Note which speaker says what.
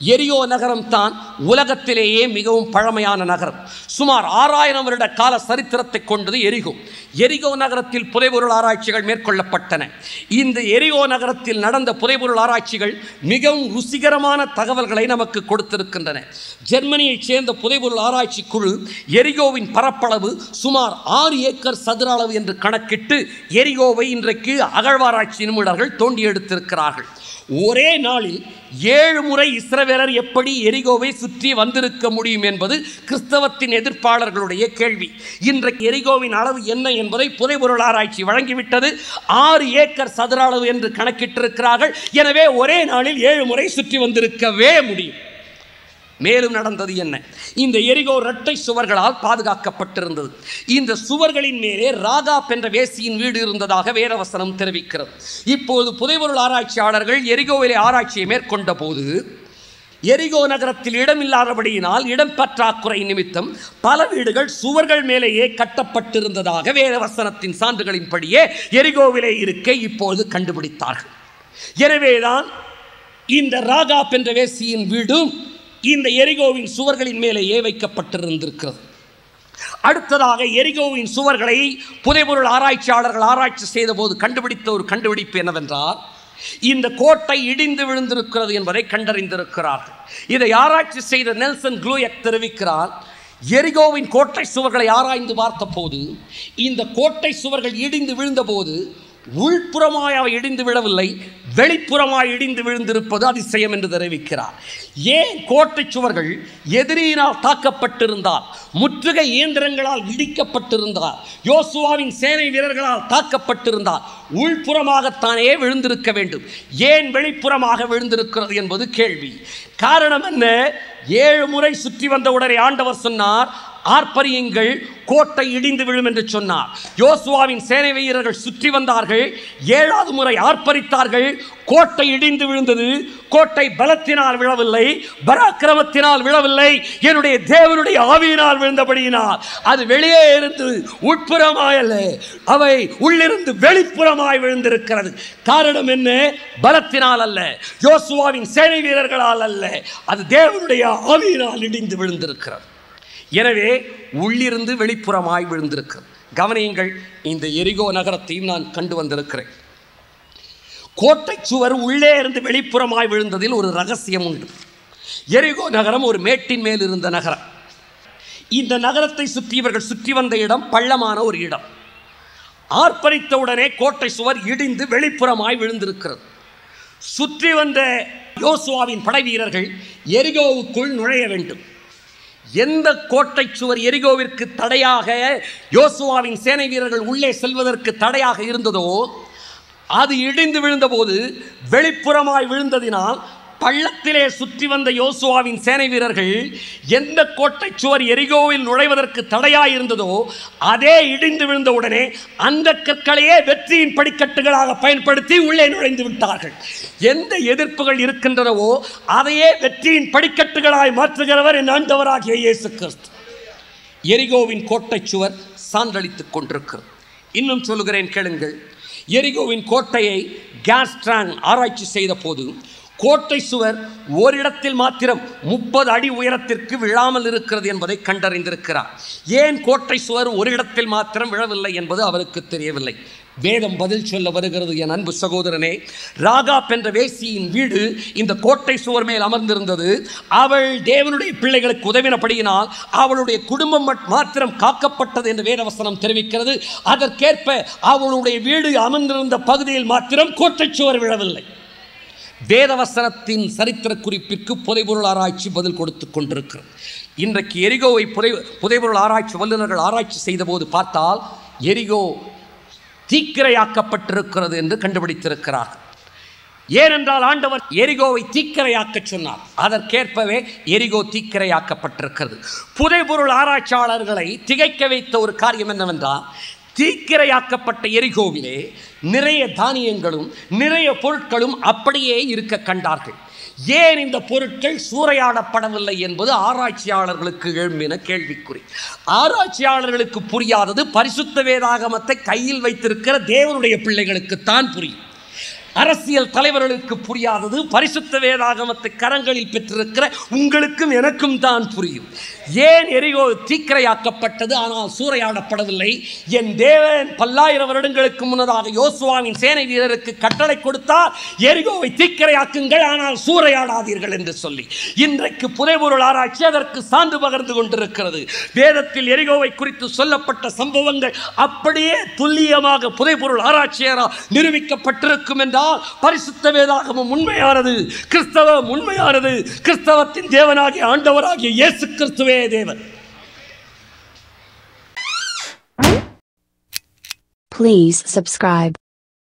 Speaker 1: எரியோ நகரம் தான் உலகத்திலேயே மிகவும் பழமையான நகரம். சுமார் ஆறாயிரம் வருட கால சரித்திரத்தை கொண்டது எரிகோ. எரிகோ நகரத்தில் புதைபொருள் ஆராய்ச்சிகள் மேற்கொள்ளப்பட்டன. இந்த எரிகோ நகரத்தில் நடந்த புதைபொருள் ஆராய்ச்சிகள் மிகவும் ருசிகரமான தகவல்களை நமக்கு கொடுத்திருக்கின்றன. ஜெர்மனியைச் சேர்ந்த புதைபொருள் ஆராய்ச்சி குழு எரிகோவின் பரப்பளவு சுமார் ஆறு ஏக்கர் சதுர அளவு என்று கணக்கிட்டு எரிகோவை இன்றைக்கு அகழ்வாராய்ச்சி நிபுணர்கள் தோண்டி எடுத்திருக்கிறார்கள் ஒரே நாளில் ஏழு முறை இஸ்ரவேலர் எப்படி எரிகோவை சுற்றி வந்திருக்க முடியும் என்பது கிறிஸ்தவத்தின் எதிர்ப்பாளர்களுடைய கேள்வி. இன்றைக்கு எரிகோவின் அளவு என்ன என்பதை புதைபொருள் ஆராய்ச்சி வழங்கிவிட்டது. ஆறு ஏக்கர் சதுர அளவு என்று கணக்கிட்டிருக்கிறார்கள். எனவே ஒரே நாளில் ஏழு முறை சுற்றி வந்திருக்கவே முடியும். மேலும் நடந்தது என்ன? இந்த எரிகோ இரட்டை சுவர்களால் பாதுகாக்கப்பட்டிருந்தது. இந்த சுவர்களின் மேலே ராகா என்ற வேசியின் வீடு இருந்ததாக வேதவசனம் தெரிவிக்கிறது. இப்போது புதைபொருள் ஆராய்ச்சியாளர்கள் எரிகோவிலே ஆராய்ச்சியை மேற்கொண்ட போது எரிகோ நகரத்தில் இடமில்லாதபடியினால் இடம் பற்றாக்குறை நிமித்தம் பல வீடுகள் சுவர்கள் மேலேயே கட்டப்பட்டிருந்ததாக வேதவசனத்தின் சான்றுகளின்படியே எரிகோவிலே இருக்க இப்போது கண்டுபிடித்தார்கள். எனவேதான் இந்த ராகா என்ற வேசியின் வீடும் இந்த எரிகோவின் சுவர்களின் மேலேயே வைக்கப்பட்டிருந்திருக்கிறது. அடுத்ததாக எரிகோவின் சுவர்களை புதைபொருள் ஆராய்ச்சியாளர்கள் ஆராய்ச்சி செய்தபோது கண்டுபிடித்த ஒரு கண்டுபிடிப்பு என்னவென்றால் இந்த கோட்டை இடிந்து விழுந்திருக்கிறது என்பதை கண்டறிந்திருக்கிறார்கள் இதை ஆராய்ச்சி செய்த நெல்சன் க்ளூயக் தெரிவிக்கிறார் எரிகோவின் கோட்டை சுவர்களை ஆராய்ந்து பார்த்தபோது இந்த கோட்டை சுவர்கள் இடிந்து விழுந்தபோது உள்புறமாய் அவை இடிந்து விழவில்லை வெளிப்புறமாய் இடிந்து விழுந்திருப்பது அதிசயம் என்று தெரிவிக்கிறார். ஏன் கோட்டை சுவர்கள் எதிரியினால் தாக்கப்பட்டிருந்தால் முற்றுகை இயந்திரங்களால் இடிக்கப்பட்டிருந்தால் யோசுவாவின் சேனை வீரர்களால் தாக்கப்பட்டிருந்தால் உள்புறமாகத்தானே விழுந்திருக்க வேண்டும். ஏன் வெளிப்புறமாக விழுந்திருக்கிறது என்பது கேள்வி. காரணம் என்ன? ஏழு முறை சுற்றி வந்த உடனே ஆண்டவர் சொன்னார் ஆர்ப்பரியுங்கள் கோட்டை இடிந்து விழும் என்று சொன்னார். யோசுவாவின் சேனை வீரர்கள் சுற்றி வந்தார்கள் ஏழாவது முறை ஆர்ப்பரித்தார்கள் கோட்டை இடிந்து விழுந்தது கோட்டை பலத்தினால் விழவில்லை பராக்கிரமத்தினால் விழவில்லை என்னுடைய தேவனுடைய ஆவியினால் விழுந்தபடியினால். அது வெளியே இருந்து உட்புறமாய் அல்ல அவை உள்ளிருந்து வெளிப்புறமாய் விழுந்திருக்கிறது. காரணம் என்ன? பலத்தினால் அல்ல யோசுவாவின் சேனை வீரர்களால் அல்ல அது தேவனுடைய ஆவியினால் இடிந்து விழுந்திருக்கிறது. எனவே உள்ளிருந்து வெளிப்புறமாய் விழுந்திருக்கிறது கவனியுங்கள் இந்த எரிகோ நகரத்தையும் நான் கண்டு வந்திருக்கிறேன். கோட்டை சுவர் உள்ளே இருந்து வெளிப்புறமாய் விழுந்ததில் ஒரு ரகசியம் உண்டு. எரிகோ நகரம் ஒரு மேட்டின் மேல் இருந்த நகரம். இந்த நகரத்தை சுற்றி இவர்கள் சுற்றி வந்த இடம் பள்ளமான ஒரு இடம். ஆர்ப்பரித்தவுடனே கோட்டை சுவர் இடிந்து வெளிப்புறமாய் விழுந்திருக்கிறது. சுற்றி வந்த யோசுவாவின் படை வீரர்கள் எரிகோவுக்குள் நுழைய வேண்டும். எந்த கோட்டை சுவர் எரிகோவிற்கு தடையாக யோசுவாவின் சேனை வீரர்கள் உள்ளே செல்வதற்கு தடையாக இருந்ததோ அது இடிந்து விழுந்தபோது வெளிப்புறமாய் விழுந்ததினால் பள்ளத்திலே சுற்றி வந்த யோசுவாவின் சேனை வீரர்கள் எந்த கோட்டை சுவர் எரிகோவில் நுழைவதற்கு தடையாக இருந்ததோ அதே இடிந்து விழுந்தவுடனே அந்த கற்களையே வெற்றியின் படிக்கட்டுகளாக பயன்படுத்தி உள்ளே நுழைந்து விட்டார்கள். எந்த எதிர்ப்புகள் இருக்கின்றனவோ அதையே வெற்றியின் படிக்கட்டுகளாய் மாற்றுகிறவர் என் ஆண்டவராகிய இயேசு கிறிஸ்து. எரிகோவின் கோட்டை சுவர் சான்றளித்துக் கொண்டிருக்கிறது. இன்னும் சொல்லுகிறேன் கேளுங்கள். எரிகோவின் கோட்டையை கேஸ்ட்ராங் ஆராய்ச்சி செய்த போது கோட்டை சுவர் ஓரிடத்தில் மாத்திரம் முப்பது அடி உயரத்திற்கு விழாமல் இருக்கிறது என்பதை கண்டறிந்திருக்கிறார். ஏன் கோட்டை சுவர் ஒரு இடத்தில் மாத்திரம் விழவில்லை என்பது அவருக்கு தெரியவில்லை. வேதம் பதில் சொல்ல வருகிறது என் அன்பு சகோதரனே ராகா என்ற வேசியின் வீடு இந்த கோட்டை சுவர் மேல் அமர்ந்திருந்தது. அவள் தேவனுடைய பிள்ளைகளுக்கு உதவினபடியினால் அவளுடைய குடும்பம் மாத்திரம் காக்கப்பட்டது என்று வேதவசனம் தெரிவிக்கிறது. அதற்கேற்ப அவளுடைய வீடு அமர்ந்திருந்த பகுதியில் மாத்திரம் கோட்டை சுவர் விழவில்லை. வேதவசனத்தின் சரித்திர குறிப்பிற்கு புதைபொருள் ஆராய்ச்சி பதில் கொடுத்து கொண்டிருக்கிறது. இன்றைக்கு எரிகோவை புதை புதைபொருள் ஆராய்ச்சி வல்லுநர்கள் ஆராய்ச்சி செய்தபோது பார்த்தால் எரிகோ தீக்கிரையாக்கப்பட்டிருக்கிறது என்று கண்டுபிடித்திருக்கிறார்கள். ஏனென்றால் ஆண்டவர் எரிகோவை தீக்கிரையாக்க சொன்னார். அதற்கேற்பவே எரிகோ தீக்கிரையாக்கப்பட்டிருக்கிறது. புதைபொருள் ஆராய்ச்சியாளர்களை திகைக்க வைத்த ஒரு காரியம் என்னவென்றால் தீக்கிரையாக்கப்பட்ட எரிகோவிலே நிறைய தானியங்களும் நிறைய பொருட்களும் அப்படியே இருக்க கண்டார்கள். ஏன் இந்த பொருட்கள் சூறையாடப்படவில்லை என்பது ஆராய்ச்சியாளர்களுக்கு எழும்பின கேள்விக்குறி. ஆராய்ச்சியாளர்களுக்கு புரியாதது பரிசுத்த வேதாகமத்தை கையில் வைத்திருக்கிற தேவனுடைய பிள்ளைகளுக்குத்தான் புரியும். அரசியல் தலைவர்களுக்கு புரியாதது பரிசுத்த வேதாகமத்தை கரங்களில் பெற்றிருக்கிற உங்களுக்கும் எனக்கும் தான் புரியும். ஏன் எரிகோ தீக்கிரையாக்கப்பட்டது ஆனால் சூறையாடப்படவில்லை? என் தேவன் பல்லாயிரம் வருடங்களுக்கு முன்னதாக யோசுவாவின் சேனை வீரருக்கு கட்டளை கொடுத்தால் எரிகோவை தீக்கிரையாக்குங்கள் ஆனால் சூறையாடாதீர்கள் என்று சொல்லி. இன்றைக்கு புதைபொருள் ஆராய்ச்சி அதற்கு சான்று பகிர்ந்து கொண்டிருக்கிறது. வேதத்தில் எரிகோவை குறித்து சொல்லப்பட்ட சம்பவங்கள் அப்படியே துல்லியமாக புதைபொருள் ஆராய்ச்சியரால் நிரூபிக்கப்பட்டிருக்கும் என்று என்றால் பரிசுத்த வேதாகமும் உண்மையானது கிறிஸ்தவம் உண்மையானது கிறிஸ்தவத்தின் தேவனாகிய ஆண்டவராகிய இயேசு கிறிஸ்துவே தேவன்
Speaker 2: Please subscribe.